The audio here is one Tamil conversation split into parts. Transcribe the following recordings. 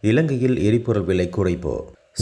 இலங்கையில் எரிபொருள் விலை குறைப்பு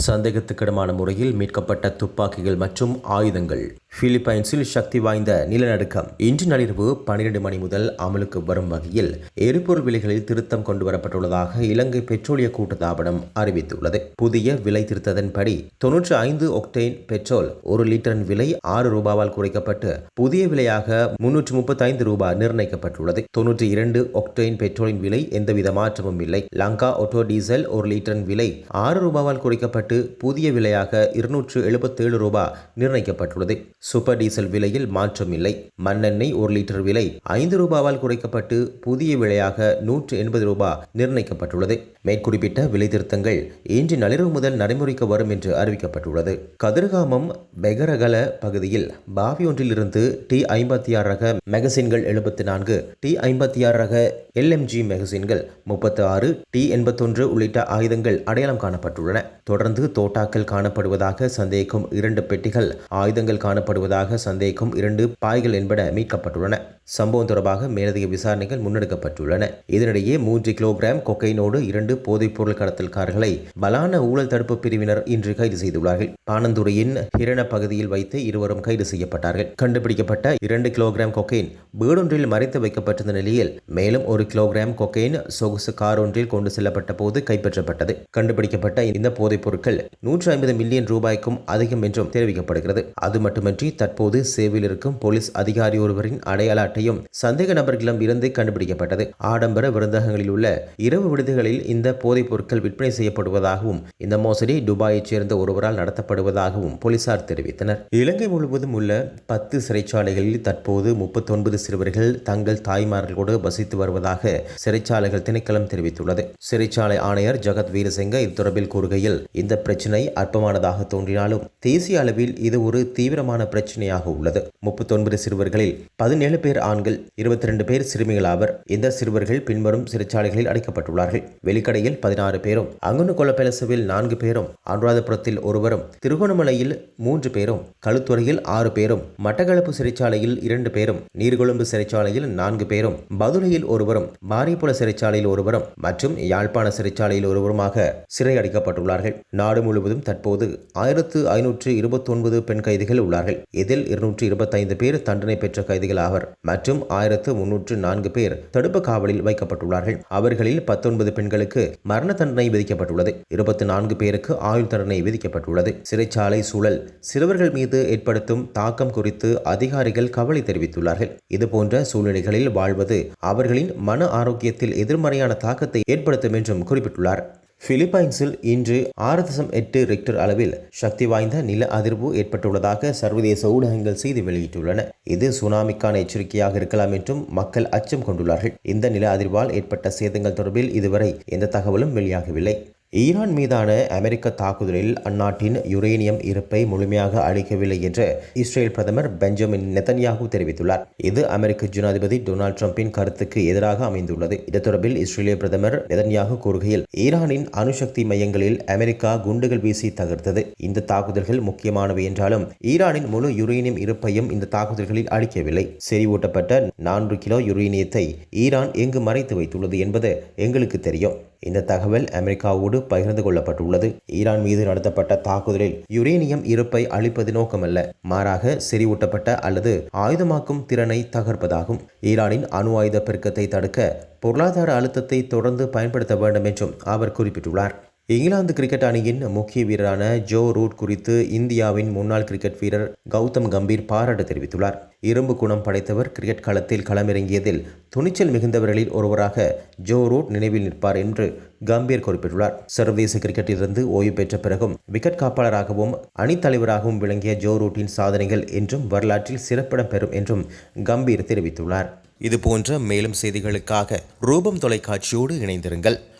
சந்தேகத்துக்கிடமான முறையில் மீட்கப்பட்ட துப்பாக்கிகள் மற்றும் ஆயுதங்கள். பிலிப்பைன்ஸில் சக்தி வாய்ந்த நிலநடுக்கம். இன்று நள்ளிரவு பனிரெண்டு மணி முதல் அமலுக்கு வரும் வகையில் எரிபொருள் விலைகளில் திருத்தம் கொண்டு வரப்பட்டுள்ளதாக இலங்கை பெட்ரோலிய கூட்டுத்தாபனம் அறிவித்துள்ளது. புதிய விலை திருத்தத்தின்படி தொன்னூற்றி ஐந்து ஒக்டெயின் பெட்ரோல் ஒரு லிட்டரின் விலை ஆறு ரூபாவால் குறைக்கப்பட்டு புதிய விலையாக முன்னூற்று முப்பத்தைந்து ரூபாய் நிர்ணயிக்கப்பட்டுள்ளது. தொன்னூற்றி இரண்டு ஒக்டெயின் பெட்ரோலின் விலை எந்தவித மாற்றமும் இல்லை. லங்கா ஆட்டோ டீசல் ஒரு லிட்டரின் விலை ஆறு ரூபாவால் குறைக்கப்பட்டு கட்டு புதிய விலையாக இருநூற்று எழுபத்தேழு ரூபாய் நிர்ணயிக்கப்பட்டுள்ளது. சூப்பர் டீசல் விலையில் மாற்றம் இல்லை. மண்ணெண்ணெய் ஒரு லிட்டர் விலை ஐந்து ரூபாவால் குறைக்கப்பட்டு புதிய விலையாக நூற்று எண்பது ரூபாய் நிர்ணயிக்கப்பட்டுள்ளது. மேற்குறிப்பிட்ட விலை திருத்தங்கள் இன்று நள்ளிரவு முதல் நடைமுறைக்கு வரும் என்று அறிவிக்கப்பட்டுள்ளது. கதிர்காமம் பெகரகல பகுதியில் பாவி ஒன்றிலிருந்து டி ஐம்பத்தி ஆறு ரக மெகசின்கள் எழுபத்தி நான்கு டி ஐம்பத்தி ஆறு ரக எல்எம்ஜி மெகசின்கள் முப்பத்தி ஆறு டி எண்பத்தொன்று உள்ளிட்ட ஆயுதங்கள் அடையாளம் காணப்பட்டுள்ளன. தொடர்ந்து தோட்டாக்கள் காணப்படுவதாக சந்தேகிக்கும் இரண்டு பெட்டிகள் ஆயுதங்கள் காணப்படுவதாக சந்தேகிக்கும் இரண்டு பாய்கள் என்பன மீட்கப்பட்டுள்ளன. சம்பவம் தொடர்பாக மேலதிக விசாரணைகள் முன்னெடுக்கப்பட்டுள்ளன. இதனிடையே மூன்று கிலோகிராம் கொக்கைனோடு இரண்டு போதைப்பொருள் கடத்தல்காரர்களை பலான ஊழல் தடுப்பு பிரிவினர் இன்று கைது செய்துள்ளார்கள். பானந்துறையின் ஹிரண பகுதியில் வைத்து இருவரும் கைது செய்யப்பட்டார்கள். கண்டுபிடிக்கப்பட்ட இரண்டு கிலோகிராம் கொக்கைன் வீடொன்றில் மறைத்து வைக்கப்பட்டிருந்த நிலையில் மேலும் ஒரு கிலோகிராம் கொக்கைன் சொகுசு கார் ஒன்றில் கொண்டு செல்லப்பட்ட போது கைப்பற்றப்பட்டது. கண்டுபிடிக்கப்பட்ட இந்த போதைப் பொருட்கள் பொருட்கள் நூற்றி ஐம்பது மில்லியன் ரூபாய்க்கும் அதிகம் என்றும் தெரிவிக்கப்படுகிறது. அது மட்டுமின்றி தற்போது சேவையில் இருக்கும் போலீஸ் அதிகாரி ஒருவரின் அடையாள அட்டையும் சந்தேக நபர்களிடம் இருந்து கண்டுபிடிக்கப்பட்டது. ஆடம்பர விருந்தகங்களில் உள்ள இரவு விடுதிகளில் இந்த போதைப் பொருட்கள் விற்பனை செய்யப்படுவதாகவும் இந்த மோசடி துபாயைச் சேர்ந்த ஒருவரால் நடத்தப்படுவதாகவும் போலீசார் தெரிவித்தனர். இலங்கை முழுவதும் உள்ள பத்து சிறைச்சாலைகளில் தற்போது முப்பத்தொன்பது சிறுவர்கள் தங்கள் தாய்மார்களோடு வசித்து வருவதாக சிறைச்சாலைகள் திணைக்களம் தெரிவித்துள்ளது. சிறைச்சாலை ஆணையர் ஜகத் வீரசிங்க இது தொடர்பில் கூறுகையில் இந்த பிரச்சினை அற்பமானதாக தோன்றினாலும் தேசிய அளவில் இது ஒரு தீவிரமான பிரச்சனையாக உள்ளது. முப்பத்தொன்பது சிறுவர்களில் பதினேழு பேர் ஆண்கள் இருபத்தி ரெண்டு பேர் சிறுமிகள் ஆவர். இந்த சிறுவர்கள் பின்வரும் சிறைச்சாலைகளில் அடைக்கப்பட்டுள்ளார்கள். வெளிக்கடையில் பதினாறு பேரும் அங்குனு கொலப்பெலசுவில் நான்கு பேரும் அனுராதபுரத்தில் ஒருவரும் திருகோணமலையில் மூன்று பேரும் களுத்துறையில் ஆறு பேரும் மட்டக்களப்பு சிறைச்சாலையில் இரண்டு பேரும் நீர்கொழும்பு சிறைச்சாலையில் நான்கு பேரும் பதுளையில் ஒருவரும் மாரிபுல சிறைச்சாலையில் ஒருவரும் மற்றும் யாழ்ப்பாண சிறைச்சாலையில் ஒருவருமாக சிறை அடைக்கப்பட்டுள்ளார்கள் நாடு முழுவதும் தற்போது ஆயிரத்து ஐநூற்று இருபத்தொன்பது பெண் கைதிகள் உள்ளார்கள். இதில் இருநூற்று இருபத்தைந்து பேர் தண்டனை பெற்ற கைதிகள் ஆவர். மற்றும் ஆயிரத்து முன்னூற்று நான்கு பேர் தடுப்பு காவலில் வைக்கப்பட்டுள்ளார்கள். அவர்களில் பத்தொன்பது பெண்களுக்கு மரண தண்டனை விதிக்கப்பட்டுள்ளது. இருபத்தி நான்கு பேருக்கு ஆயுள் தண்டனை விதிக்கப்பட்டுள்ளது. சிறைச்சாலை சூழல் சிறுவர்கள் மீது ஏற்படுத்தும் தாக்கம் குறித்து அதிகாரிகள் கவலை தெரிவித்துள்ளார்கள். இதுபோன்ற சூழ்நிலைகளில் வாழ்வது அவர்களின் மன ஆரோக்கியத்தில் எதிர்மறையான தாக்கத்தை ஏற்படுத்தும் என்றும் குறிப்பிட்டுள்ளார். பிலிப்பைன்ஸில் இன்று ஆறு தசம் எட்டு ரெக்டர் அளவில் சக்தி வாய்ந்த நில அதிர்வு ஏற்பட்டுள்ளதாக சர்வதேச ஊடகங்கள் செய்தி வெளியிட்டுள்ளன. இது சுனாமிக்கான எச்சரிக்கையாக இருக்கலாம் என்றும் மக்கள் அச்சம் கொண்டுள்ளார்கள். இந்த நில அதிர்வால் ஏற்பட்ட சேதங்கள் தொடர்பில் இதுவரை எந்த தகவலும் வெளியாகவில்லை. ஈரான் மீதான அமெரிக்க தாக்குதலில் அந்நாட்டின் யுரேனியம் இருப்பை முழுமையாக அளிக்கவில்லை என்று இஸ்ரேல் பிரதமர் பெஞ்சமின் நெத்தன்யாகு தெரிவித்துள்ளார். இது அமெரிக்க ஜனாதிபதி டொனால்ட் ட்ரம்பின் கருத்துக்கு எதிராக அமைந்துள்ளது. இது தொடர்பில் இஸ்ரேலிய பிரதமர் நெதன்யாகு கூறுகையில் ஈரானின் அணுசக்தி மையங்களில் அமெரிக்கா குண்டுகள் வீசி தகர்த்தது. இந்த தாக்குதல்கள் முக்கியமானவை என்றாலும் ஈரானின் முழு யுரேனியம் இருப்பையும் இந்த தாக்குதல்களில் அளிக்கவில்லை செறிவூட்டப்பட்ட நான்கு கிலோ யுரேனியத்தை ஈரான் எங்கு மறைத்து வைத்துள்ளது என்பது எங்களுக்கு தெரியும். இந்த தகவல் அமெரிக்காவோடு பகிர்ந்து கொள்ளப்பட்டுள்ளது. ஈரான் மீது நடத்தப்பட்ட தாக்குதலில் யுரேனியம் இருப்பை அழிப்பது நோக்கமல்ல. மாறாக செறிவூட்டப்பட்ட அல்லது ஆயுதமாக்கும் திறனை தகர்ப்பதாகும். ஈரானின் அணு ஆயுத பெருக்கத்தை தடுக்க பொருளாதார அழுத்தத்தை தொடர்ந்து பயன்படுத்த வேண்டும் என்றும் அவர் குறிப்பிட்டுள்ளார். இங்கிலாந்து கிரிக்கெட் அணியின் முக்கிய வீரரான ஜோ ரூட் குறித்து இந்தியாவின் முன்னாள் கிரிக்கெட் வீரர் கௌதம் கம்பீர் பாராட்டு தெரிவித்துள்ளார். இரும்பு குணம் படைத்தவர் கிரிக்கெட் களத்தில் களமிறங்கியதில் துணிச்சல் மிகுந்தவர்களில் ஒருவராக ஜோ ரூட் நினைவில் நிற்பார் என்று கம்பீர் குறிப்பிட்டுள்ளார். சர்வதேச கிரிக்கெட்டிலிருந்து ஓய்வு பெற்ற பிறகும் விக்கெட் காப்பாளராகவும் அணித்தலைவராகவும் விளங்கிய ஜோ ரூட்டின் சாதனைகள் என்றும் வரலாற்றில் சிறப்பிடம் பெறும் என்றும் கம்பீர் தெரிவித்துள்ளார். இதுபோன்ற மேலும் செய்திகளுக்காக ரூபம் தொலைக்காட்சியோடு இணைந்திருங்கள்.